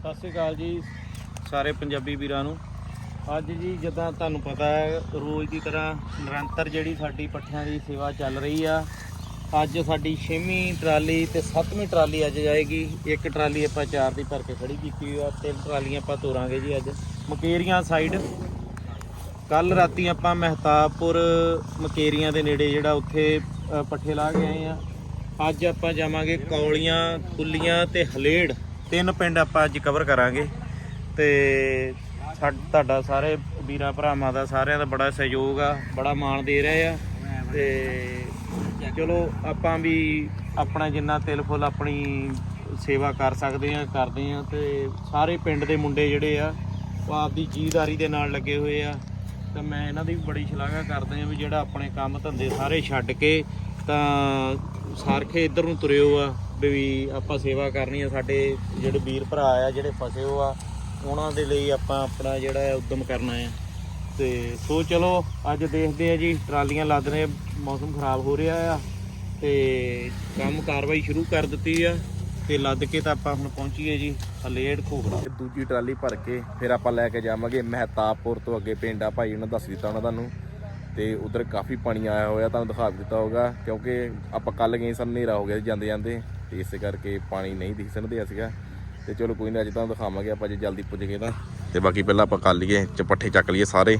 ਸਤਿ ਸ਼੍ਰੀ ਅਕਾਲ ਜੀ। ਸਾਰੇ ਪੰਜਾਬੀ ਵੀਰਾਂ ਨੂੰ। ਅੱਜ ਜੀ ਜਿੱਦਾਂ ਤੁਹਾਨੂੰ ਪਤਾ ਹੈ ਰੋਜ਼ ਦੀ ਤਰ੍ਹਾਂ ਨਿਰੰਤਰ ਜਿਹੜੀ ਸਾਡੀ ਪੱਠਿਆਂ ਦੀ ਸੇਵਾ ਚੱਲ ਰਹੀ ਆ। ਅੱਜ ਸਾਡੀ 6ਵੀਂ ਟਰਾਲੀ ਤੇ 7ਵੀਂ ਟਰਾਲੀ ਅੱਜ ਜਾਏਗੀ। ਇੱਕ ਟਰਾਲੀ ਆਪਾਂ ਚਾਰ ਦੀ ਭਰ ਕੇ ਖੜੀ ਕੀਤੀ ਆ ਤਿੰਨ ਟਰਾਲੀਆਂ ਆਪਾਂ ਤੋਰਾਂਗੇ ਜੀ ਅੱਜ। ਮਕੇਰੀਆਂ ਸਾਈਡ। ਕੱਲ ਰਾਤੀ ਆਪਾਂ ਮਹਿਤਾਬਪੁਰ ਮਕੇਰੀਆਂ ਦੇ ਨੇੜੇ ਜਿਹੜਾ ਉੱਥੇ ਪੱਠੇ ਲਾ ਕੇ ਆਏ ਆ। ਅੱਜ ਆਪਾਂ ਜਾਵਾਂਗੇ ਕੌਲੀਆਂ ਕੁੱਲੀਆਂ ਤੇ ਹਲੇੜ। ਤਿੰਨ ਪਿੰਡ ਆਪਾਂ ਅੱਜ ਕਵਰ ਕਰਾਂਗੇ ਤੇ ਸਾ- ਤੁਹਾਡਾ ਸਾਰੇ ਵੀਰਾਂ ਭਰਾਵਾਂ ਦਾ ਸਾਰਿਆਂ ਦਾ ਬੜਾ ਸਹਿਯੋਗ ਆ, ਬੜਾ ਮਾਣ ਦੇ ਰਹੇ ਆ ਤੇ ਚਲੋ ਆਪਾਂ ਵੀ ਆਪਣਾ ਜਿੰਨਾ ਤਿਲ ਫੁੱਲ ਆਪਣੀ ਸੇਵਾ ਕਰ ਸਕਦੇ ਆ, ਕਰਦੇ ਆ ਤੇ ਸਾਰੇ ਪਿੰਡ ਦੇ ਮੁੰਡੇ ਜਿਹੜੇ ਆ, ਉਹ ਆਪਦੀ ਜੀਦਾਰੀ ਦੇ ਨਾਲ ਲੱਗੇ ਹੋਏ ਆ। ਤਾਂ ਮੈਂ ਇਹਨਾਂ ਦੀ ਵੀ ਬੜੀ ਸ਼ਲਾਘਾ ਕਰਦਾ ਆ ਵੀ ਜਿਹੜਾ ਆਪਣੇ ਕੰਮ ਧੰਦੇ ਸਾਰੇ ਛੱਡ ਕੇ ਤਾਂ ਸਾਰਖੇ ਇੱਧਰ ਨੂੰ ਤੁਰਿਓ ਆ ਵੀ ਆਪਾਂ ਸੇਵਾ ਕਰਨੀ ਆ, ਸਾਡੇ ਜਿਹੜੇ ਵੀਰ ਭਰਾ ਆ, ਜਿਹੜੇ ਫਸੇ ਹੋ ਆ, ਉਹਨਾਂ ਦੇ ਲਈ ਆਪਾਂ ਆਪਣਾ ਜਿਹੜਾ ਹੈ ਉਦਮ ਕਰਨਾ ਆ। ਤੇ ਸੋ ਚਲੋ, ਅੱਜ ਦੇਖਦੇ ਆ ਜੀ, ਟਰਾਲੀਆਂ ਲੱਦ ਰਹੇ, ਮੌਸਮ ਖਰਾਬ ਹੋ ਰਿਹਾ ਆ, ਤੇ ਕੰਮ ਕਾਰਵਾਈ ਸ਼ੁਰੂ ਕਰ ਦਿੱਤੀ ਆ, ਤੇ ਲੱਦ ਕੇ ਤਾਂ ਆਪਾਂ ਹੁਣ ਪਹੁੰਚੀਏ ਜੀ, ਹਲੇੜ ਖੋਗੜਾ ਦੂਜੀ ਟਰਾਲੀ ਭਰ ਕੇ ਫਿਰ ਆਪਾਂ ਲੈ ਕੇ ਜਾਵਾਂਗੇ ਮਹਿਤਾਬਪੁਰ ਤੋਂ ਅੱਗੇ ਪਿੰਡ ਆ, ਭਾਈ ਉਹਨਾਂ ਦੱਸ ਦਿੱਤਾ ਉਹਨਾਂ ਤੁਹਾਨੂੰ ਤੇ ਉਧਰ ਕਾਫੀ ਪਾਣੀ ਆਇਆ ਹੋਇਆ, ਤੁਹਾਨੂੰ ਦਿਖਾ ਦਿੱਤਾ ਹੋਗਾ ਕਿਉਂਕਿ ਆਪਾਂ ਕੱਲ ਗਏ ਸਨ ਹਨੇਰਾ ਹੋ ਗਿਆ ਸੀ ਜਾਂਦੇ ਜਾਂਦੇ, ਤੇ ਇਸੇ ਕਰਕੇ ਪਾਣੀ ਨਹੀਂ ਦਿਖ ਦਿਆ ਸੀਗਾ। ਤੇ ਚਲੋ ਕੋਈ ਨਹੀਂ ਅੱਜ ਤੁਹਾਨੂੰ ਦਿਖਾਵਾਂਗੇ, ਆਪਾਂ ਜੇ ਜਲਦੀ ਪੁੱਜ ਗਏ ਤਾਂ। ਤੇ ਬਾਕੀ ਪਹਿਲਾਂ ਆਪਾਂ ਕਰ ਲਈਏ ਚਪੱਠੇ ਚੱਕ ਲਈਏ ਸਾਰੇ,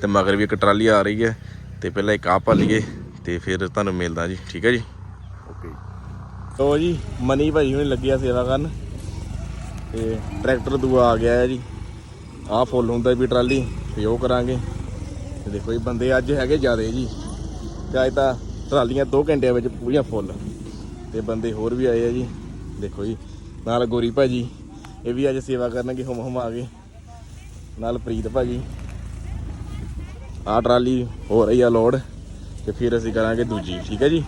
ਤੇ ਮਗਰ ਵੀ ਇੱਕ ਟਰਾਲੀ ਆ ਰਹੀ ਹੈ, ਤੇ ਪਹਿਲਾਂ ਇੱਕ ਆਹ ਪਾ ਲਈਏ, ਤੇ ਫਿਰ ਤੁਹਾਨੂੰ ਮਿਲਦਾ ਜੀ, ਠੀਕ ਹੈ ਜੀ? ਓਕੇ ਤੋ ਜੀ, ਮਨੀ ਭਾਈ ਹੁਣ ਲੱਗਿਆ ਸੇਵਾ ਕਰਨ, ਤੇ ਟਰੈਕਟਰ ਦੂਆ ਆ ਗਿਆ ਹੈ ਜੀ। ਆਹ ਫੁੱਲ ਹੁੰਦਾ ਵੀ ਟਰਾਲੀ, ਤੇ ਉਹ ਕਰਾਂਗੇ। ਤੇ ਦੇਖੋ ਜੀ, ਬੰਦੇ ਅੱਜ ਹੈਗੇ ਜ਼ਿਆਦੇ ਜੀ। ਤੇ ਅੱਜ ਤਾਂ ਟਰਾਲੀਆਂ 2 ਘੰਟਿਆਂ ਵਿੱਚ ਪੂਰੀਆਂ ਫੁੱਲ। ਤੇ ਬੰਦੇ ਹੋਰ ਵੀ ਆਏ ਆ ਜੀ। ਦੇਖੋ ਜੀ, ਨਾਲ ਗੋਰੀ ਭਾਜੀ, ਇਹ ਵੀ ਅੱਜ ਸੇਵਾ ਕਰਨਗੇ, ਹੁਮ ਹੁਮ ਆ ਗਏ ਨਾਲ ਪ੍ਰੀਤ ਭਾਜੀ। ਆਹ ਟਰਾਲੀ ਹੋ ਰਹੀ ਆ ਲੋਡ, ਤੇ ਫਿਰ ਅਸੀਂ ਕਰਾਂਗੇ ਦੂਜੀ, ਠੀਕ ਹੈ ਜੀ?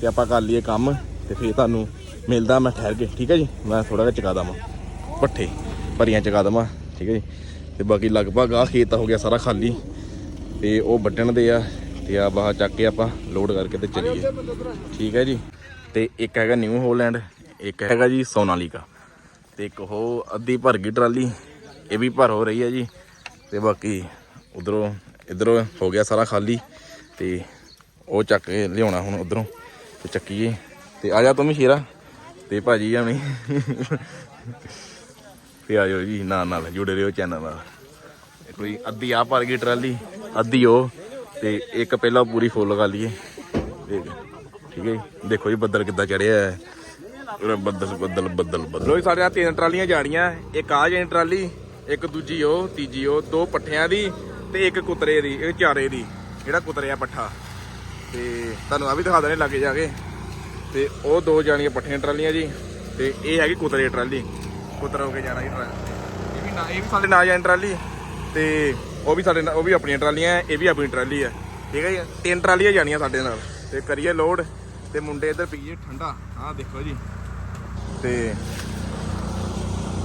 ਤੇ ਆਪਾਂ ਕਰ ਲਈਏ ਕੰਮ, ਤੇ ਫਿਰ ਤੁਹਾਨੂੰ ਮਿਲਦਾ ਮੈਂ ਠਹਿਰ ਕੇ, ਠੀਕ ਹੈ ਜੀ? ਮੈਂ ਥੋੜਾ ਜਿਹਾ ਚਕਾ ਦਵਾਂ। ਪੱਠੇ, ਭਰੀਆਂ ਚਕਾ ਦਵਾਂ, ਠੀਕ ਹੈ ਜੀ? ਤੇ ਬਾਕੀ ਲਗਭਗ ਆ ਖੇਤ ਹੋ ਗਿਆ ਸਾਰਾ ਖਾਲੀ। ਤੇ ਉਹ ਵੱਢਣ ਦੇ ਆ ਤੇ ਆ ਬਾਹਰ ਚੱਕ ਕੇ ਆਪਾਂ ਲੋਡ ਕਰਕੇ ਤੇ ਚੱਲੀਏ। ਠੀਕ ਹੈ ਜੀ? ਤੇ ਇੱਕ ਹੈਗਾ ਨਿਊ ਹੋਲੈਂਡ ਇੱਕ ਹੈਗਾ ਜੀ ਸੋਨਾਲੀਕਾ ਤੇ ਇੱਕ ਉਹ ਅੱਧੀ ਭਰ ਗਈ ਟਰਾਲੀ, ਇਹ ਵੀ ਭਰ ਹੋ ਰਹੀ ਹੈ ਜੀ। ਤੇ ਬਾਕੀ ਉਧਰੋਂ, ਇਧਰੋਂ ਹੋ ਗਿਆ ਸਾਰਾ ਖਾਲੀ ਤੇ ਉਹ ਚੱਕ ਕੇ ਲਿਆਉਣਾ ਹੁਣ ਉਧਰੋਂ ਤੇ ਚੱਕੀਏ। ਤੇ ਆ ਜਾ ਤੂੰ ਵੀ ਸ਼ੇਰਾ। ਤੇ ਭਾਜੀ ਆਣੀ ਤੇ ਆ ਜਾਓ ਜੀ ਨਾਲ ਨਾਲ ਜੁੜੇ ਰਹੋ ਚੈਨਲ ਨਾਲ। ਇਹ ਅੱਧੀ ਆ ਭਰ ਗਈ ਟਰਾਲੀ, ਅੱਧੀ ਉਹ, ਤੇ ਇੱਕ ਪਹਿਲਾਂ ਪੂਰੀ ਫੁੱਲ ਲਗਾ ਲਈਏ। ਤੇ ਠੀਕ ਹੈ ਜੀ? ਦੇਖੋ ਜੀ ਬੱਦਲ ਕਿੱਦਾਂ ਚੜਿਆ ਹੈ। ਬੱਦਲ ਬੱਦਲ ਬੱਦਲ ਬੱਦਲ। ਲੋਈ ਸਾਡੇ ਆ ਤਿੰਨ ਟਰਾਲੀਆਂ ਜਾਣੀਆਂ। ਇੱਕ ਆ ਜਾਣੀ ਟਰਾਲੀ, ਇੱਕ ਦੂਜੀ ਉਹ, ਤੀਜੀ ਉਹ, ਦੋ ਪੱਠਿਆਂ ਦੀ ਤੇ ਇੱਕ ਕੁਤਰੇ ਦੀ ਇੱਕ ਚਾਰੇ ਦੀ, ਜਿਹੜਾ ਕੁਤਰਿਆ ਪੱਠਾ। ਤੇ ਤੁਹਾਨੂੰ ਆ ਵੀ ਦਿਖਾ ਦਣੇ ਲੱਗੇ ਜਾ ਕੇ। ਤੇ ਉਹ ਦੋ ਜਾਣੀਆਂ ਪੱਠੀਆਂ ਟਰਾਲੀਆਂ ਜੀ, ਤੇ ਇਹ ਹੈਗੀ ਕੁਤਰੇ ਟਰਾਲੀ। ਕੁਤਰ ਹੋ ਕੇ ਜਾਣਾ ਜੀ ਟਰਾਲੀ। ਇਹ ਵੀ ਨਾ, ਇਹ ਵੀ ਸਾਡੇ ਨਾ ਜਾਣ ਟਰਾਲੀ। ਤੇ ਉਹ ਵੀ ਸਾਡੇ ਨਾਲ, ਉਹ ਵੀ ਆਪਣੀਆਂ ਟਰਾਲੀਆਂ ਇਹ ਵੀ ਆਪਣੀ ਟਰਾਲੀ ਹੈ ਠੀਕ ਹੈ ਜੀ? ਤਿੰਨ ਟਰਾਲੀਆਂ ਜਾਣੀਆਂ ਸਾਡੇ ਨਾਲ। ਤੇ ਕਰੀਏ ਲੋਡ, ਤੇ ਮੁੰਡੇ ਇੱਧਰ ਪੀਏ ਠੰਡਾ। ਆਹ ਦੇਖੋ ਜੀ। ਤੇ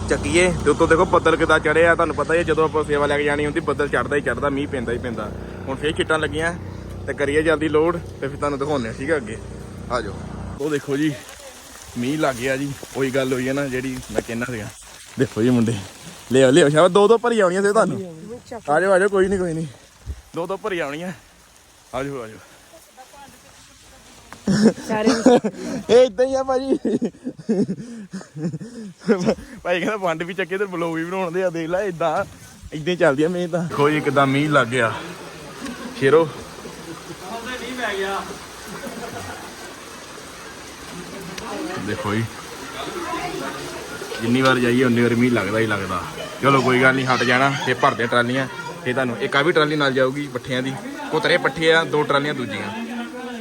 ਚੱਕੀਏ। ਤੇ ਉੱਤੋਂ ਦੇਖੋ, ਬੱਦਲ ਕਿਦਾਂ ਚੜਿਆ ਤੁਹਾਨੂੰ ਪਤਾ ਹੀ ਹੈ ਜਦੋਂ ਆਪਾਂ ਸੇਵਾ ਲੈ ਕੇ ਜਾਣੀ ਹੁੰਦੀ, ਬੱਦਲ ਚੜਦਾ ਹੀ ਚੜਦਾ ਮੀਂਹ ਪੈਂਦਾ ਹੀ ਪੈਂਦਾ। ਹੁਣ ਫੇਰ ਛਿੱਟਾਂ ਲੱਗੀਆਂ, ਤੇ ਕਰੀਏ ਜਲਦੀ ਲੋਡ, ਤੇ ਫਿਰ ਤੁਹਾਨੂੰ ਦਿਖਾਉਂਦੇ ਆ, ਠੀਕ ਹੈ ਅੱਗੇ? ਆ ਜਾਓ। ਉਹ ਦੇਖੋ ਜੀ, ਮੀਂਹ ਲੱਗ ਗਿਆ ਜੀ। ਉਹੀ ਗੱਲ ਹੋਈ ਹੈ ਨਾ, ਜਿਹੜੀ ਮੈਂ ਕਹਿੰਦਾ ਸੀਗਾ। ਦੇਖੋ ਜੀ ਮੁੰਡੇ। ਲਿਓ ਲਿਓ ਸ਼ਾਬਾਸ਼ ਦੋ ਦੋ ਭਰੀ ਆਉਣੀਆਂ ਸੀ ਤੁਹਾਨੂੰ। ਆ ਜਾਓ ਆ ਜਾਓ ਕੋਈ ਨਹੀਂ ਕੋਈ ਨਹੀਂ ਦੋ ਦੋ ਭਰੀ ਆਉਣੀਆਂ। ਆ ਜਾਓ ਆ ਜਾਓ ਇਹ ਇਦਾਂ ਹੀ ਆ ਭਾਜੀ। ਭਾਈ ਕਹਿੰਦਾ ਵੰਡ ਵੀ ਚੱਕੇ ਤੇ ਬਲੌਗ ਵੀ ਬਣਾਉਣਦੇ ਆ ਦੇਖ ਲੈ ਇਦਾਂ ਇਦਾਂ ਹੀ ਚੱਲਦੀ ਆ ਮੈਂ ਤਾਂ। ਕੋਈ ਕਿਦਾਂ ਮੀਂਹ ਲੱਗ ਗਿਆ। ਸ਼ੇਰੋ ਦੇਖੋ ਜੀ। ਜਿੰਨੀ ਵਾਰ ਜਾਈਏ, ਉਨੀ ਵਾਰ ਮੀਂਹ ਲੱਗਦਾ ਹੀ ਲੱਗਦਾ। ਚਲੋ ਕੋਈ ਗੱਲ ਨਹੀਂ ਹਟ ਜਾਣਾ ਤੇ ਭਰਦੇ ਟਰਾਲੀਆਂ। ਤੇ ਤੁਹਾਨੂੰ, ਇੱਕ ਆ ਵੀ ਟਰਾਲੀ ਨਾਲ ਜਾਊਗੀ ਪੱਠਿਆਂ ਦੀ। ਕੁਤਰੇ ਪੱਠੇ ਆ, ਦੋ ਟਰਾਲੀਆਂ ਦੂਜੀਆਂ।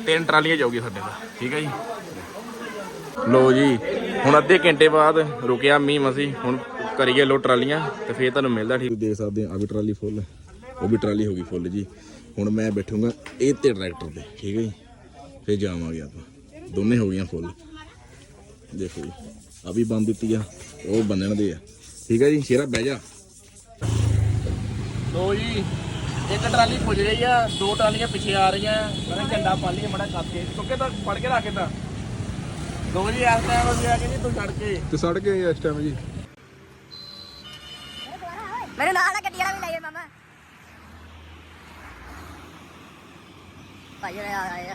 ਤਿੰਨ ਟਰਾਲੀਆਂ ਜਾਊਗੀ ਸਾਡੇ ਦਾ ਠੀਕ ਹੈ ਜੀ? ਲੋ ਜੀ, ਹੁਣ ਅੱਧੇ ਘੰਟੇ ਬਾਅਦ ਰੁਕਿਆ ਮੀਂਹ ਮਸੀ, ਹੁਣ ਕਰੀਏ ਲੋ ਟਰਾਲੀਆਂ, ਤੇ ਫੇਰ ਤੁਹਾਨੂੰ ਮਿਲਦਾ ਠੀਕ। ਦੇਖ ਸਕਦੇ ਆ ਆ ਵੀ ਟਰਾਲੀ ਫੁੱਲ, ਉਹ ਵੀ ਟਰਾਲੀ ਹੋ ਗਈ ਫੁੱਲ ਜੀ। ਹੁਣ ਮੈਂ ਬੈਠੂੰਗਾ ਇਹ ਤੇ ਟਰੈਕਟਰ ਤੇ, ਠੀਕ ਹੈ ਜੀ? ਫੇਰ ਜਾਵਾਂਗੇ ਆਪਾਂ। ਦੋਨੇ ਹੋ ਗਈਆਂ ਫੁੱਲ। ਦੇਖੋ ਜੀ, ਆ ਵੀ ਬੰਦ ਦਿੱਤੀ ਆ। ਉਹ ਬੰਨਣ ਦੇ ਆ। ਠੀਕ ਹੈ ਜੀ ਸ਼ੇਰਾ ਬਹਿ ਜਾ। ਲੋ ਜੀ ਇੱਕ ਟਰਾਲੀ ਪੁੱਜ ਰਹੀ ਆ ਦੋ ਟਰਾਲੀਆਂ ਪਿੱਛੇ ਆ ਰਹੀਆਂ ਮੈਂ ਝੰਡਾ ਪਾ ਲਈ ਮੜਾ ਕੱਪ ਕੇ ਸੁੱਕੇ ਤਾਂ ਫੜ ਕੇ ਰੱਖ ਕੇ ਤਾਂ ਦੋ ਜੀ ਇਸ ਟਾਈਮ ਅਸੀਂ ਆ ਕੇ ਜੀ ਤੂੰ ਛੱਡ ਕੇ ਤੇ ਸੜ ਗਏ ਇਸ ਟਾਈਮ ਜੀ। ਮੇਰੇ ਨਾਲ ਆ ਗੱਡੀ ਵਾਲਾ ਵੀ ਲੈ ਗਿਆ ਮਾਮਾ। ਭਾਈ ਆ ਆਇਆ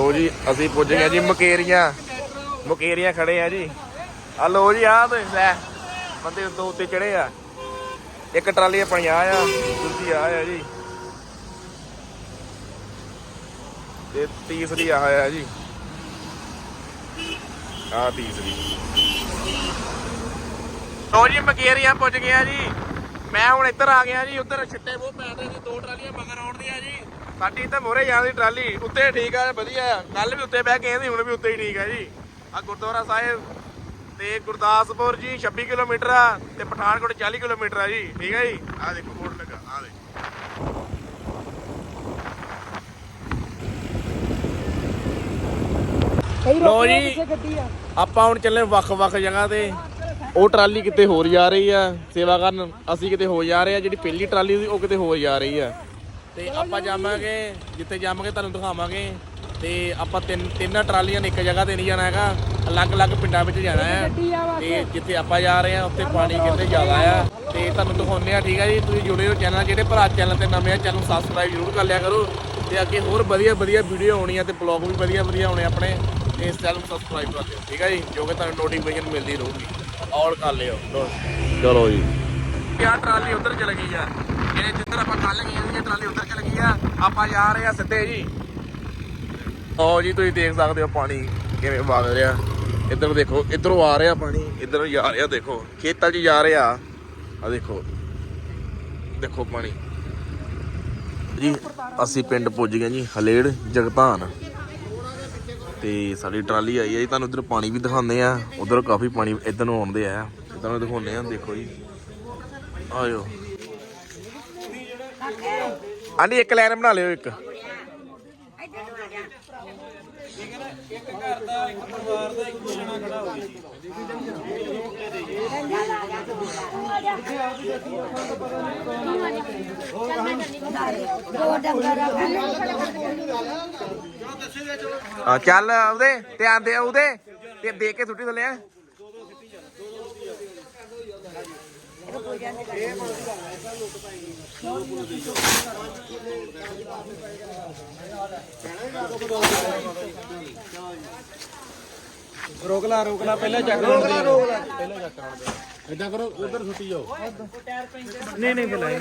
ਲੋ ਜੀ, ਅਸੀਂ ਪੁੱਜ ਗਏ ਜੀ ਮਕੇਰੀਆਂ। ਮਕੇਰੀਆਂ ਖੜੇ ਆ ਜੀ। ਆ ਲੋ ਜੀ ਆ ਤੇ ਲੈ, ਬੰਦੇ ਦੋ ਉੱਤੇ ਚੜੇ ਆ। ਇੱਕ ਟਰਾਲੀ ਆਪਣੀ ਆ ਦੂਜੀ ਆ ਆ ਜੀ। ਤੇ ਤੀਸਰੀ ਆ ਆ ਜੀ। ਆ ਤੀਸਰੀ। ਲੋ ਜੀ, ਮਕੇਰੀਆਂ ਪੁੱਜ ਗਿਆ ਜੀ। ਮੈਂ ਹੁਣ ਇੱਧਰ ਆ ਗਿਆ ਜੀ, ਉੱਧਰ ਛਿੱਟੇ ਬਹੁਤ ਪੈ ਰਹੇ ਜੀ, ਦੋ ਟਰਾਲੀਆਂ ਮਗਰ ਆਉਣ ਆਉਣਦੀਆਂ ਜੀ। ਸਾਡੀ ਤਾਂ ਮੋਰੇ ਜਾਂਦੀ ਟਰਾਲੀ ਉੱਤੇ ਠੀਕ ਆ ਵਧੀਆ ਆ। ਕੱਲ ਵੀ ਉੱਤੇ ਬਹਿ ਕੇ ਆਏ ਹੁਣ ਵੀ ਉੱਤੇ ਹੀ ਠੀਕ ਆ ਜੀ। ਆ ਗੁਰਦੁਆਰਾ ਸਾਹਿਬ ਤੇ ਗੁਰਦਾਸਪੁਰ ਜੀ 26 ਕਿਲੋਮੀਟਰ ਆ ਤੇ ਪਠਾਨਕੋਟ 40 ਕਿਲੋਮੀਟਰ ਆ ਜੀ। ਠੀਕ ਆ ਜੀ? ਆ ਦੇਖੋ ਬੋਰਡ ਲੱਗਾ ਆ ਦੇਖੋ। ਲੋ ਜੀ ਆਪਾਂ ਹੁਣ ਚੱਲੇ ਵੱਖ-ਵੱਖ ਜਗ੍ਹਾ ਤੇ। ਉਹ ਟਰਾਲੀ ਕਿਤੇ ਹੋਰ ਜਾ ਰਹੀ ਆ। ਸੇਵਾ ਕਰਨ ਅਸੀਂ ਕਿਤੇ ਹੋਰ ਜਾ ਰਹੇ ਆ। ਜਿਹੜੀ ਪਹਿਲੀ ਟਰਾਲੀ ਸੀ ਉਹ ਕਿਤੇ ਹੋਰ ਜਾ ਰਹੀ ਆ। ਤੇ ਆਪਾਂ ਜਾਵਾਂਗੇ ਜਿੱਥੇ ਜਾਵਾਂਗੇ ਤੁਹਾਨੂੰ ਦਿਖਾਵਾਂਗੇ। ਤੇ ਆਪਾਂ ਤਿੰਨ ਤਿੰਨ ਟਰਾਲੀਆਂ ਨੇ ਇੱਕ ਜਗ੍ਹਾ ਤੇ ਨਹੀਂ ਜਾਣਾ ਹੈਗਾ। ਅਲੱਗ-ਅਲੱਗ ਪਿੰਡਾਂ ਵਿੱਚ ਜਾਣਾ ਹੈ। ਤੇ ਜਿੱਥੇ ਆਪਾਂ ਜਾ ਰਹੇ ਆ ਉੱਥੇ ਪਾਣੀ ਕਿੰਨੇ ਜ਼ਿਆਦਾ ਆ। ਤੇ ਤੁਹਾਨੂੰ ਦਿਖਾਉਂਦੇ ਆ ਠੀਕ ਆ ਜੀ? ਤੁਸੀਂ ਜੁੜੇ ਹੋ ਚੈਨਲ ਜਿਹੜੇ ਭਰਾ ਚੈਨਲ ਤੇ ਨਵੇਂ ਆ ਚੈਨਲ ਸਬਸਕ੍ਰਾਈਬ ਜ਼ਰੂਰ ਕਰ ਲਿਆ ਕਰੋ। ਤੇ ਅੱਗੇ ਹੋਰ ਵਧੀਆ ਵਧੀਆ ਵੀਡੀਓ ਆਉਣੀਆਂ ਤੇ ਬਲੌਗ ਵੀ ਵਧੀਆ ਵਧੀਆ ਆਉਣੇ ਆਪਣੇ। ਇਸ ਚੈਨਲ ਨੂੰ ਸਬਸਕ੍ਰਾਈਬ ਕਰ ਲਿਓ ਠੀਕ ਆ ਜੀ? ਜੋ ਕਿ ਤੁਹਾਨੂੰ ਨੋਟੀਫਿਕੇਸ਼ਨ ਮਿਲਦੀ ਰਹੂਗੀ। ਆਲ ਕਰ ਲਿਓ। ਚਲੋ ਜੀ। ਯਾ ਟਰਾਲੀ ਉਧਰ ਚਲ ਗਈ ਆ ਜਿਹੜੇ ਜਿੱਧਰ ਆਪਾਂ ਕੱਲ ਗਏ ਸੀ ਟਰਾਲੀ ਉਧਰ ਚਲ ਗਈ ਆ, ਆਪਾਂ ਜਾ ਰਹੇ ਆ ਸਿੱਧੇ ਜੀ। ਆਓ ਜੀ, ਤੁਸੀਂ ਦੇਖ ਸਕਦੇ ਹੋ ਪਾਣੀ ਕਿਵੇਂ ਵਗ ਰਿਹਾ। ਇੱਧਰ ਦੇਖੋ, ਇੱਧਰੋਂ ਆ ਰਿਹਾ ਪਾਣੀ, ਇੱਧਰੋਂ ਜਾ ਰਿਹਾ, ਦੇਖੋ, ਖੇਤਾਂ 'ਚ ਜਾ ਰਿਹਾ। ਆ ਦੇਖੋ ਦੇਖੋ ਪਾਣੀ। ਜੀ, ਅਸੀਂ ਪਿੰਡ ਪੁੱਜ ਗਏ ਜੀ, ਹਲੇੜ, ਜਗਤਾਨ। ਤੇ ਸਾਡੀ ਟਰਾਲੀ ਆਈ ਹੈ ਜੀ, ਤੁਹਾਨੂੰ ਉਧਰ ਪਾਣੀ ਵੀ ਦਿਖਾਉਂਦੇ ਆ। ਉਧਰ ਕਾਫੀ ਪਾਣੀ ਇੱਧਰ ਨੂੰ ਆਉਂਦੇ ਆ। ਤੁਹਾਨੂੰ ਦਿਖਾਉਂਦੇ ਆ, ਦੇਖੋ ਜੀ। ਆਇਓ। ਆਂਟੀ, ਇੱਕ ਲਾਈਨ ਬਣਾ ਲਿਓ ਇੱਕ। ਦੋ ਡੰਗਰ ਆ ਚੱਲ ਉਹਦੇ ਧਿਆਨ ਦੇ ਉਹਦੇ, ਤੇ ਦੇ ਕੇ ਸੁੱਟੀ ਥੱਲੇ ਆ। ਰੋਕ ਲਾ ਰੋਕ ਲਾ ਪਹਿਲਾਂ ਚੱਕ ਰੋਕ ਲਾ ਰੋਕ ਲਾ ਇਦਾਂ ਕਰੋ ਉਧਰ ਸੁੱਟੀ ਜਾਓ। ਨਹੀਂ ਨਹੀਂ ਬੁਲਾਈ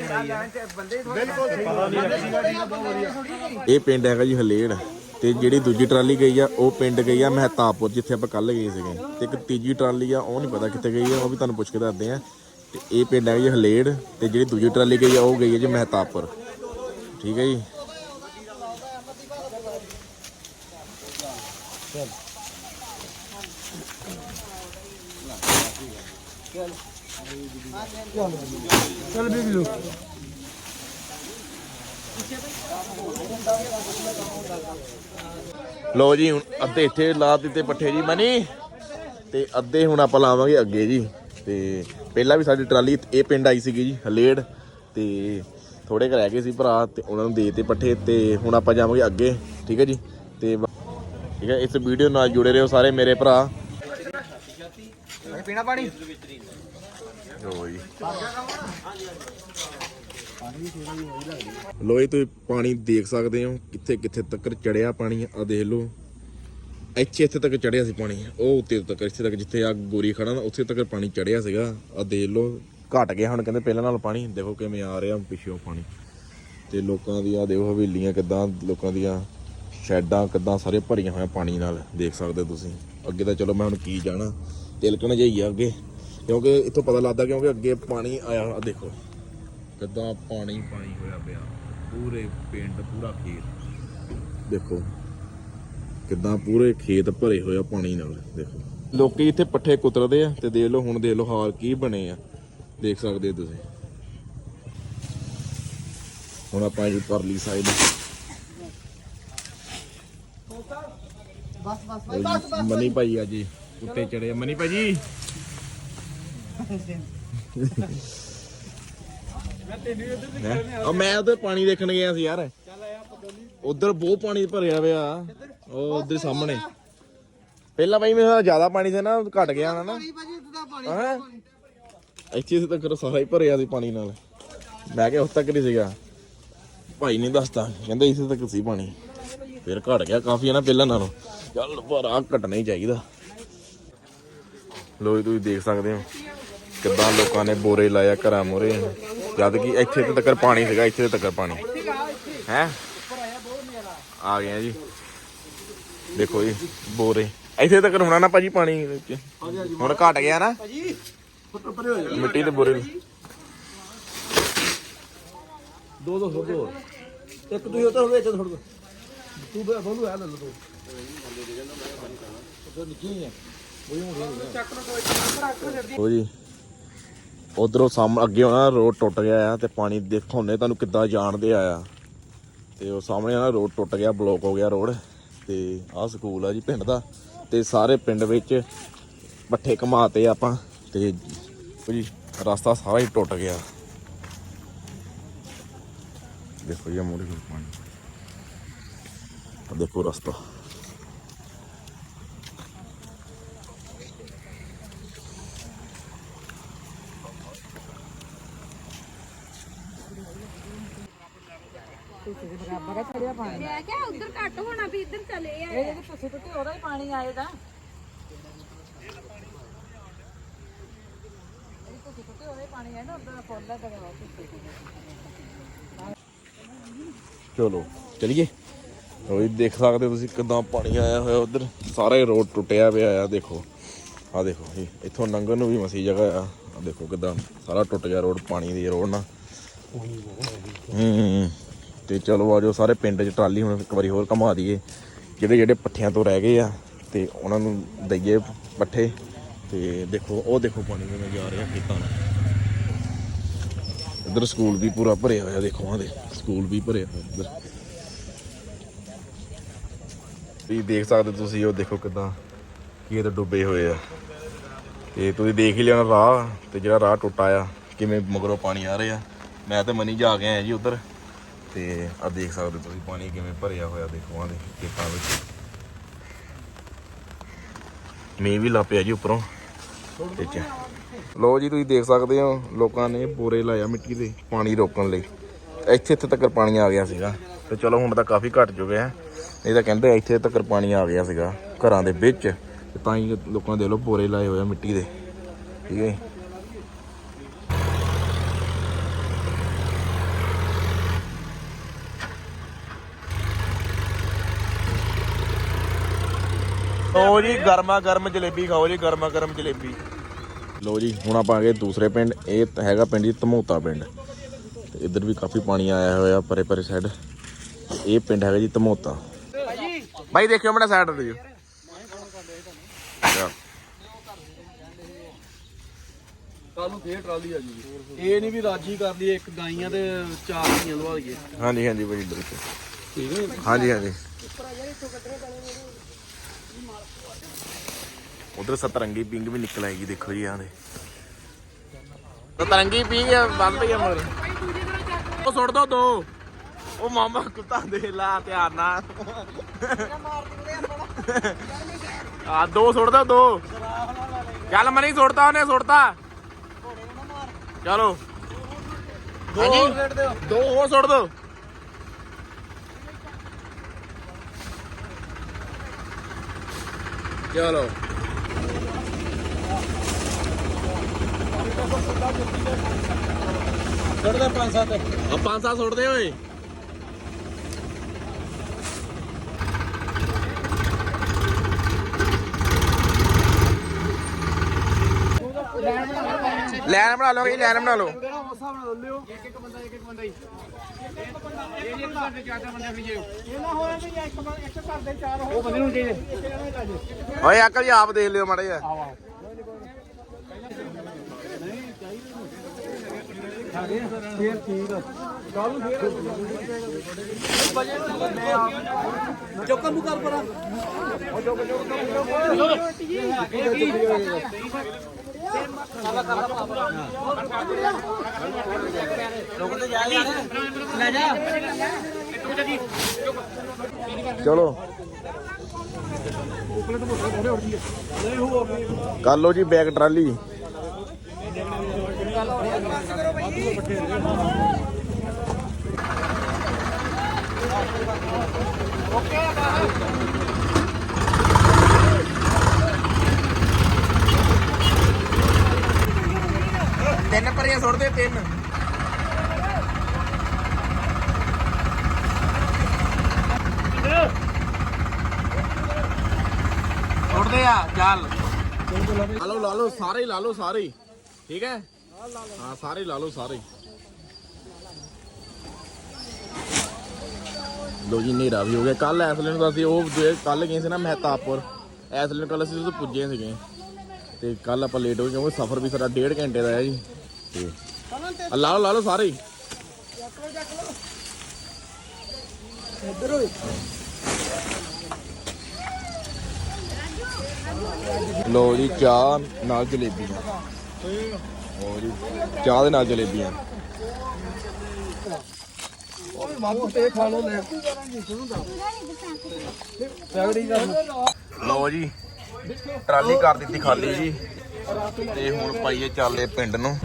ਇਹ ਪਿੰਡ ਹੈਗਾ ਜੀ ਹਲੇੜ ਤੇ ਜਿਹੜੀ ਦੂਜੀ ਟਰਾਲੀ ਗਈ ਆ ਉਹ ਪਿੰਡ ਗਈ ਆ ਮਹਿਤਾਪੁਰ ਜਿੱਥੇ ਆਪਾਂ ਕੱਲ ਗਏ ਸੀਗੇ। ਤੇ ਇੱਕ ਤੀਜੀ ਟਰਾਲੀ ਆ ਉਹ ਨਹੀਂ ਪਤਾ ਕਿੱਥੇ ਗਈ ਆ ਉਹ ਵੀ ਤੁਹਾਨੂੰ ਪੁੱਛ ਕੇ ਦੱਸਦੇ ਆ। ਤੇ ਇਹ ਪਿੰਡ ਹੈ ਜੀ ਹਲੇੜ ਤੇ ਜਿਹੜੀ ਦੂਜੀ ਟਰਾਲੀ ਗਈ ਆ, ਉਹ ਗਈ ਹੈ ਜੀ ਮਹਿਤਾਪੁਰ। ਠੀਕ ਹੈ ਜੀ? ਲੋ ਜੀ, ਹੁਣ ਅੱਧੇ ਇੱਥੇ ਲਾ ਦਿੱਤੇ ਪੱਠੇ ਜੀ ਮਨੀ, ਤੇ ਅੱਧੇ ਹੁਣ ਆਪਾਂ ਲਾਵਾਂਗੇ ਅੱਗੇ ਜੀ। ਤੇ ਪਹਿਲਾਂ ਵੀ ਸਾਡੀ ਟਰਾਲੀ ਇਹ ਪਿੰਡ ਆਈ ਸੀਗੀ ਜੀ ਹਲੇੜ ਤੇ ਥੋੜੇ ਕੁ ਰਹਿ ਗਏ ਸੀ ਭਰਾ ਤੇ ਉਹਨਾਂ ਨੂੰ ਦੇ ਦਿੱਤੇ ਪੱਠੇ ਤੇ ਹੁਣ ਆਪਾਂ ਜਾਵਾਂਗੇ ਅੱਗੇ ਠੀਕ ਹੈ ਜੀ? ਤੇ ਠੀਕ ਹੈ ਇਸ ਵੀਡੀਓ ਨਾਲ ਜੁੜੇ ਰਹੋ ਸਾਰੇ ਮੇਰੇ ਭਰਾ। ਪੀਣਾ ਪਾਣੀ? ਲੋ ਜੀ। ਲੋਏ ਤੁਸੀਂ ਪਾਣੀ ਦੇਖ ਸਕਦੇ ਹੋ ਕਿੱਥੇ ਕਿੱਥੇ ਤੱਕ ਚੜਿਆ ਪਾਣੀ ਆ ਦੇਖ ਲਓ। ਇੱਥੇ ਇੱਥੇ ਤੱਕ ਚੜਿਆ ਸੀ ਪਾਣੀ, ਉਹ ਉੱਤੇ ਤੱਕ, ਇੱਥੇ ਤੱਕ ਜਿੱਥੇ ਆ ਗੋਰੀ ਖੜਾ ਨਾ, ਉੱਥੇ ਤੱਕ ਪਾਣੀ ਚੜਿਆ ਸੀਗਾ। ਆ ਦੇਖ ਲਓ, ਘਟ ਗਿਆ ਹੁਣ, ਕਹਿੰਦੇ ਪਹਿਲਾਂ ਨਾਲ ਪਾਣੀ, ਦੇਖੋ ਕਿਵੇਂ ਆ ਰਿਹਾ ਪਿੱਛੋਂ ਪਾਣੀ। ਤੇ ਲੋਕਾਂ ਦੀਆਂ ਦੇਖੋ ਹਵੇਲੀਆਂ ਕਿੱਦਾਂ, ਲੋਕਾਂ ਦੀਆਂ ਸ਼ੈਡਾਂ ਕਿੱਦਾਂ ਸਾਰੇ ਭਰੀਆਂ ਹੋਈਆਂ ਪਾਣੀ ਨਾਲ, ਦੇਖ ਸਕਦੇ ਹੋ ਤੁਸੀਂ। ਅੱਗੇ ਤਾਂ ਚਲੋ ਮੈਂ ਹੁਣ ਕੀ ਜਾਣਾ, ਤਿਲਕਣ ਜਾਈ ਆ ਅੱਗੇ। ਕਿਉਂਕਿ ਇੱਥੋਂ ਪਤਾ ਲੱਗਦਾ ਕਿਉਂਕਿ ਅੱਗੇ ਪਾਣੀ ਆਇਆ ਆ ਦੇਖੋ। ਕਿੱਦਾਂ ਪਾਣੀ ਪਾਣੀ ਹੋਇਆ ਪਿਆ, ਪੂਰੇ ਪਿੰਡ, ਪੂਰਾ ਖੇਤ। ਦੇਖੋ। ਕਿਦਾਂ ਪੂਰੇ ਖੇਤ ਭਰੇ ਹੋਏ ਆ ਪਾਣੀ ਨਾਲ ਦੇਖੋ। ਲੋਕੀ ਇੱਥੇ ਪੱਠੇ ਕੁਤਰਦੇ ਆ ਤੇ ਦੇਖ ਲਓ ਹੁਣ ਦੇਖ ਲਓ ਹਾਲ ਕੀ ਬਣੇ ਆ। ਦੇਖ ਸਕਦੇ ਹੋ ਤੁਸੀਂ। ਹੁਣ ਆਪਾਂ ਜੀ ਪਰਲੀ ਸਾਈਡ ਬਸ ਬਸ ਮਨੀ ਭਾਈ ਆ ਜੀ ਉੱਤੇ ਚੜੇ ਮਨੀ ਭਾਜੀ ਉਹ ਮੈਂ ਉਧਰ ਪਾਣੀ ਦੇਖਣ ਗਿਆ ਸੀ ਯਾਰ। ਉਧਰ ਬਹੁਤ ਪਾਣੀ ਭਰਿਆ ਪਿਆ ਉਹ ਉਧਰ ਸਾਹਮਣੇ। ਪਹਿਲਾਂ ਭਾਈ ਮੇਰਾ ਜ਼ਿਆਦਾ ਪਾਣੀ ਸੀ ਨਾ ਘਟ ਗਿਆ ਹੋਣਾ ਨਾ। ਹੈਂ? ਇੱਥੇ ਤੱਕ ਸਾਰਾ ਹੀ ਭਰਿਆ ਸੀ ਪਾਣੀ ਨਾਲ। ਮੈਂ ਕਿਹਾ ਉਸ ਤੱਕ ਨਹੀਂ ਸੀਗਾ। ਭਾਈ ਨੇ ਦੱਸਤਾ ਕਹਿੰਦੇ ਇਸੇ ਤੱਕ ਸੀ ਪਾਣੀ। ਫਿਰ ਘਟ ਗਿਆ ਕਾਫੀ ਹੈ ਨਾ ਪਹਿਲਾਂ ਨਾਲੋਂ। ਚੱਲ ਪਰ ਆ ਘਟਣਾ ਹੀ ਚਾਹੀਦਾ। ਲੋ ਜੀ ਤੁਸੀਂ ਦੇਖ ਸਕਦੇ ਹੋ ਕਿੱਦਾਂ ਲੋਕਾਂ ਨੇ ਬੋਰੇ ਲਾਇਆ ਘਰਾਂ ਮੋਰੇ ਜਦ ਕਿ ਇੱਥੇ ਤੇ ਤੱਕ ਪਾਣੀ ਸੀਗਾ ਇੱਥੇ ਤੱਕ ਪਾਣੀ। ਹੈ? ਆ ਗਏ ਆ ਜੀ। ਦੇਖੋ ਜੀ ਬੋਰੇ। ਇੱਥੇ ਤੱਕ ਹੋਣਾ ਨਾ ਭਾਜੀ ਪਾਣੀ ਵਿੱਚ। ਹੁਣ ਘਟ ਗਿਆ ਨਾ। ਮਿੱਟੀ ਦੇ ਬੋਰੇ ਦੋ ਦੋ ਦੋ। ਇੱਕ ਤੁਸੀਂ ਉੱਧਰ ਹੋਵੇ ਇੱਥੇ ਥੋੜਾ ਤੂੰ ਬੇ ਬੋਲੂ ਆ ਲੈ ਲੋ ਉਹ ਜੀ। ਉਧਰੋਂ ਸਾਹਮਣੇ ਅੱਗੇ ਹੋਣਾ ਰੋਡ ਟੁੱਟ ਗਿਆ ਆ ਤੇ ਪਾਣੀ ਦੇਖੋਨੇ ਤੁਹਾਨੂੰ ਕਿੱਦਾਂ ਜਾਣਦੇ ਆਇਆ ਤੇ ਉਹ ਸਾਹਮਣੇ ਨਾ ਰੋਡ ਟੁੱਟ ਗਿਆ ਬਲੌਕ ਹੋ ਗਿਆ ਰੋਡ। ਤੇ ਆਹ ਸਕੂਲ ਆ ਜੀ ਪਿੰਡ ਦਾ ਤੇ ਸਾਰੇ ਪਿੰਡ ਵਿੱਚ ਪੱਠੇ ਘਮਾਤੇ ਆਪਾਂ ਤੇ ਜੀ ਰਸਤਾ ਸਾਰਾ ਹੀ ਟੁੱਟ ਗਿਆ। ਦੇਖੋ ਇਹ ਮੋੜੀ ਪਾਣੀ। ਦੇਖੋ ਰਸਤਾ। ਮੈਂ ਕਿਹਾ ਉਧਰ ਘੱਟ ਹੋਣਾ ਵੀ ਇੱਧਰ ਚਲੇ ਆ। ਇਹ ਜਿਹੜੀ ਪੁੱਛੀ ਟੁੱਟੀ ਉਹਦਾ ਹੀ ਪਾਣੀ ਆਏਗਾ ਜਿਹੜੀ ਪੁੱਛੀ ਟੁੱਟੀ ਉਹਦਾ ਹੀ ਪਾਣੀ ਆਇਆ ਨਾ ਉਧਰ ਫੁੱਲ ਲੱਗਾ ਵਾ ਚਲੋ ਚਲਿਏ। ਉਹ ਦੇਖ ਸਕਦੇ ਹੋ ਤੁਸੀਂ ਕਿਦਾਂ ਪਾਣੀ ਆਇਆ ਹੋਇਆ ਉਧਰ। ਸਾਰਾ ਹੀ ਰੋਡ ਟੁੱਟਿਆ ਪਿਆ ਆ ਦੇਖੋ। ਆ ਦੇਖੋ ਇਹ ਇੱਥੋਂ ਲੰਘਣ ਨੂੰ ਵੀ ਮਸੀ ਜਗ੍ਹਾ ਆ। ਆ ਦੇਖੋ ਕਿਦਾਂ ਸਾਰਾ ਟੁੱਟ ਗਿਆ ਰੋਡ ਪਾਣੀ ਦੀ ਰੋਡ ਨਾ। ਹੂੰ। ਤੇ ਚਲੋ ਆਜੋ ਸਾਰੇ ਪਿੰਡ 'ਚ ਟਰਾਲੀ ਹੁਣ ਇੱਕ ਵਾਰੀ ਹੋਰ ਘੁਮਾ ਦਈਏ। ਜਿਹੜੇ ਜਿਹੜੇ ਪੱਠਿਆਂ ਤੋਂ ਰਹਿ ਗਏ ਆ, ਤੇ ਉਹਨਾਂ ਨੂੰ ਦਈਏ ਪੱਠੇ। ਤੇ ਦੇਖੋ, ਉਹ ਦੇਖੋ ਪਾਣੀ ਕਿਵੇਂ ਜਾ ਰਿਹਾ ਖੇਤਾਂ ਨਾਲ ਇੱਧਰ ਸਕੂਲ ਵੀ ਪੂਰਾ ਭਰਿਆ ਹੋਇਆ, ਦੇਖੋ ਆਹ ਦੇ ਸਕੂਲ ਵੀ ਭਰਿਆ ਹੋਇਆ ਇੱਧਰ। ਵੀ ਦੇਖ ਸਕਦੇ ਤੁਸੀਂ, ਉਹ ਦੇਖੋ ਕਿਦਾਂ ਖੇਤ ਡੁੱਬੇ ਹੋਏ ਆ। ਤੇ ਤੁਸੀਂ ਦੇਖ ਹੀ ਲੈਣਾ ਰਾਹ, ਤੇ ਜਿਹੜਾ ਰਾਹ ਟੁੱਟਾ ਆ, ਕਿਵੇਂ ਮਗਰੋਂ ਪਾਣੀ ਆ ਰਿਹਾ। ਮੈਂ ਤੇ ਮਨੀ ਜਾ ਕੇ ਆਇਆ ਜੀ ਉੱਧਰ। ਤੇ ਆ ਦੇਖ ਸਕਦੇ ਹੋ ਤੁਸੀਂ ਪਾਣੀ ਕਿਵੇਂ ਭਰਿਆ ਹੋਇਆ ਦੇਖੋ, ਆਹ ਦੇ ਖੇਤਾਂ ਵਿੱਚ। ਮੀਂਹ ਵੀ ਲੱਪਿਆ ਜੀ ਉੱਪਰੋਂ। ਠੀਕ ਹੈ ਲੋ ਜੀ, ਤੁਸੀਂ ਦੇਖ ਸਕਦੇ ਹੋ, ਲੋਕਾਂ ਨੇ ਬੋਰੇ ਲਾਇਆ ਮਿੱਟੀ ਦੇ ਪਾਣੀ ਰੋਕਣ ਲਈ। ਇੱਥੇ ਇੱਥੇ ਤੱਕ ਪਾਣੀ ਆ ਗਿਆ ਸੀਗਾ। ਤੇ ਚਲੋ ਹੁਣ ਤਾਂ ਕਾਫੀ ਘਟ ਚੁੱਕਿਆ ਹੈ ਨਹੀਂ ਤਾਂ ਕਹਿੰਦੇ ਇੱਥੇ ਤੱਕ ਪਾਣੀ ਆ ਗਿਆ ਸੀਗਾ ਘਰਾਂ ਦੇ ਵਿੱਚ। ਤੇ ਤਾਂ ਹੀ ਲੋਕਾਂ ਦੇ ਲੋ ਬੋਰੇ ਲਾਏ ਹੋਏ ਆ ਮਿੱਟੀ ਦੇ। ਠੀਕ ਹੈ ਲੋ ਜੀ ਗਰਮਾ ਗਰਮ ਜਲੇਬੀ ਖਾਓ ਜੀ ਗਰਮਾ ਗਰਮ ਜਲੇਬੀ। ਲੋ ਜੀ ਹੁਣ ਆਪਾਂ ਆ ਗਏ ਦੂਸਰੇ ਪਿੰਡ ਇਹ ਹੈਗਾ ਪਿੰਡ ਜੀ ਧਮੋਤਾ ਪਿੰਡ। ਤੇ ਇੱਧਰ ਵੀ ਕਾਫੀ ਪਾਣੀ ਆਇਆ ਹੋਇਆ ਪਰੇ ਪਰੇ ਸਾਈਡ ਇਹ ਪਿੰਡ ਹੈਗਾ ਜੀ ਧਮੋਤਾ। ਭਾਈ ਦੇਖਿਓ ਮੇਰਾ ਸਾਈਡ ਤੇ ਜੀ। ਕੱਲ ਨੂੰ ਫੇਰ ਟਰਾਲੀ ਆ ਜੂਗੀ। ਇਹ ਨਹੀਂ ਵੀ ਰਾਜੀ ਕਰ ਲਈਏ ਇੱਕ ਗਾਈਆਂ ਤੇ ਚਾਰ ਧੀਆਂ ਲਵਾ ਲਈਏ। ਹਾਂਜੀ ਹਾਂਜੀ ਭਾਈ ਬਿਲਕੁਲ ਠੀਕ ਹੈ ਹਾਂਜੀ ਹਾਂਜੀ। ਉਧਰ ਸਤਰੰਗੀ ਪਿੰਗ ਵੀ ਨਿਕਲ ਆਏਗੀ ਦੇਖੋ ਜੀ ਆਹ ਦੇ। ਸਤਰੰਗੀ ਪਿੰਗ ਬੰਦ ਪਈ ਆ ਮਗਰ। ਉਹ ਸੁੱਟ ਦੋ ਦੋ। ਉਹ ਮਾਮਾ ਕੁੱਤਾ ਦੇ ਲਾ ਧਿਆਨ ਨਾਲ। ਆ ਦੋ ਸੁੱਟ ਦੋ ਦੋ। ਚੱਲ ਮਨੀ ਸੁੱਟਤਾ ਉਹਨੇ ਸੁੱਟਤਾ। ਚਲੋ। ਦੋ ਹੋਰ ਸੁੱਟ ਦਿਓ। ਦੋ ਹੋਰ ਸੁੱਟ ਦਿਓ ਚਲੋ ਛੱਡਦੇ ਪੰਜ ਸੱਤ। ਆ ਪੰਜ ਸੱਤ ਸੁੱਟਦੇ ਓਏ। ਲੈਨ ਬਣਾ ਲਓ ਜੀ ਲੈਨ ਬਣਾ ਲਓ। ਉਹ ਬੰਦੇ ਨੂੰ ਦੇ ਓਏ ਅੰਕਲ ਜੀ, ਆਪ ਦੇਖ ਲਿਓ ਮਾੜਾ ਜਿਹਾ। ਫੇਰ ਠੀਕ ਆ ਕੱਲ ਫੇਰ ਚੁੱਕਣ ਨੂੰ ਕਰ ਪਰਾਂ। ਲੈ ਜਾ ਚਲੋ। ਕਰ ਲਓ ਜੀ ਬੈਗ ਟਰਾਲੀ। ਤਿੰਨ ਪਰੀਆਂ ਸੁੱਟਦੇ ਤਿੰਨ। ਸੁੱਟਦੇ ਆ ਚੱਲ ਲਾ ਲਓ ਲਾ ਲਓ, ਸਾਰੇ ਹੀ ਲਾ ਲਓ, ਸਾਰੇ। ਹੀ। ਠੀਕ ਹੈ? ਹਾਂ, ਸਾਰੇ ਹੀ ਲਾ ਲਓ, ਸਾਰੇ। ਲੋ ਜੀ ਨੇਰਾ ਵੀ ਹੋ ਗਿਆ। ਕੱਲ ਐਸਲੇ ਨੂੰ ਤਾਂ ਅਸੀਂ ਉਹ ਕੱਲ ਗਏ ਸੀ ਨਾ ਮਹਿਤਾਪੁਰ ਐਸਲੇ ਨੂੰ ਕੱਲ ਅਸੀਂ ਉੱਥੇ ਪੁੱਜੇ ਸੀਗੇ। ਤੇ ਕੱਲ ਆਪਾਂ ਲੇਟ ਹੋ ਗਏ, ਕਿਉਂਕਿ ਸਫ਼ਰ ਵੀ ਸਾਡਾ ਡੇਢ ਘੰਟੇ ਦਾ ਹੈ ਜੀ। ਤੇ ਆ ਲਾ ਲਓ ਲਾ ਲਓ ਸਾਰੇ ਹੀ। ਲੋ ਜੀ ਚਾਹ ਨਾਲ ਜਲੇਬੀਆਂ। ਲਓ ਜੀ ਚਾਹ ਦੇ ਨਾਲ ਜਲੇਬੀਆਂ। ਲਓ ਜੀ ਟਰਾਲੀ ਕਰ ਦਿੱਤੀ ਖਾਲੀ ਜੀ। ਤੇ ਹੁਣ ਪਾਈਏ ਚੱਲੇ ਪਿੰਡ ਨੂੰ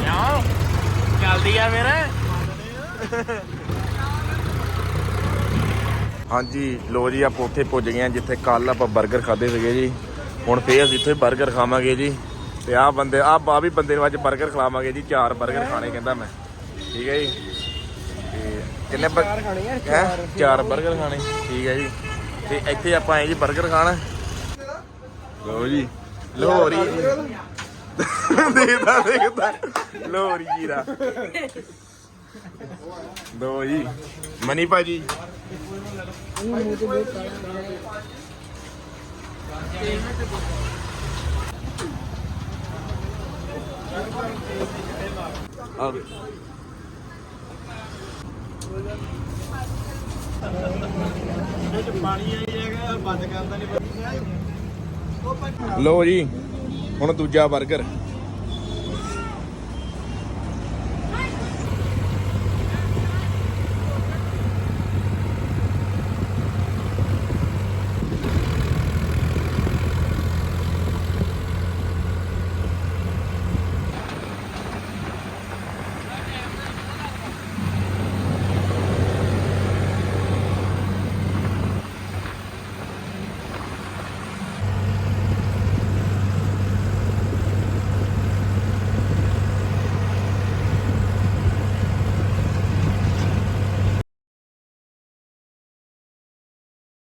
ਕਿਉਂ ਚੱਲਦੀ ਆ ਫਿਰ ਹਾਂਜੀ ਲੋ ਜੀ ਆਪਾਂ ਉੱਥੇ ਪੁੱਜ ਗਏ ਆ ਜਿੱਥੇ ਕੱਲ ਆਪਾਂ 버ਗਰ ਖਾਦੇ ਸੀਗੇ ਜੀ। ਹੁਣ ਫੇਰ ਅਸੀਂ ਇੱਥੇ 버ਗਰ ਖਾਵਾਂਗੇ ਜੀ। ਤੇ ਆਹ ਬੰਦੇ ਆਹ ਆ ਵੀ ਬੰਦੇ ਨੂੰ ਅੱਜ 버ਗਰ ਖਿਲਾਵਾਂਗੇ ਜੀ ਚਾਰ 버ਗਰ ਖਾਣੇ ਕਹਿੰਦਾ ਮੈਂ। ਠੀਕ ਹੈ ਜੀ? ਤੇ ਕਿੰਨੇ ਚਾਰ ਖਾਣੇ ਚਾਰ 버ਗਰ ਖਾਣੇ। ਠੀਕ ਹੈ ਜੀ। ਤੇ ਇੱਥੇ ਆਪਾਂ ਆਏ ਜੀ 버ਗਰ ਖਾਣਾ। ਲੋ ਜੀ। ਲੋਰੀ ਦੇਖਦਾ ਦੇਖਦਾ। ਲੋਰੀ ਜੀਰਾ। ਦੋ ਜੀ ਮਨੀ ਭਾਜੀ। ਆ ਲੋ ਜੀ ਹੁਣ ਦੂਜਾ 버ਗਰ